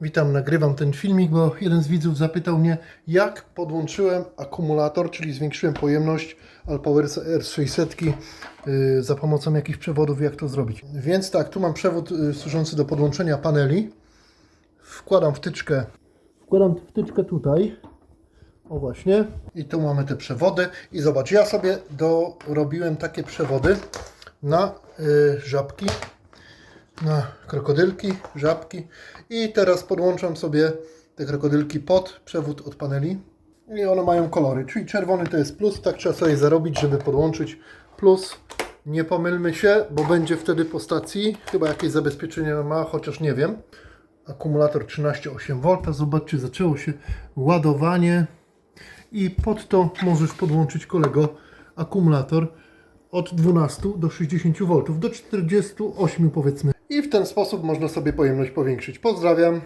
Witam, nagrywam ten filmik, bo jeden z widzów zapytał mnie, jak podłączyłem akumulator, czyli zwiększyłem pojemność Alpowersa R600 y, za pomocą jakichś przewodów, jak to zrobić. Więc tak, tu mam przewód y, służący do podłączenia paneli. Wkładam wtyczkę, wkładam wtyczkę tutaj. O właśnie. I tu mamy te przewody. I zobacz, ja sobie dorobiłem takie przewody na y, żabki na krokodylki, żabki. I teraz podłączam sobie te krokodylki pod przewód od paneli. I one mają kolory, czyli czerwony to jest plus, tak trzeba sobie zarobić, żeby podłączyć plus. Nie pomylmy się, bo będzie wtedy po stacji, chyba jakieś zabezpieczenie ma, chociaż nie wiem. Akumulator 13,8 V, zobaczcie, zaczęło się ładowanie. I pod to możesz podłączyć kolego akumulator od 12 do 60 V, do 48 powiedzmy. I w ten sposób można sobie pojemność powiększyć. Pozdrawiam.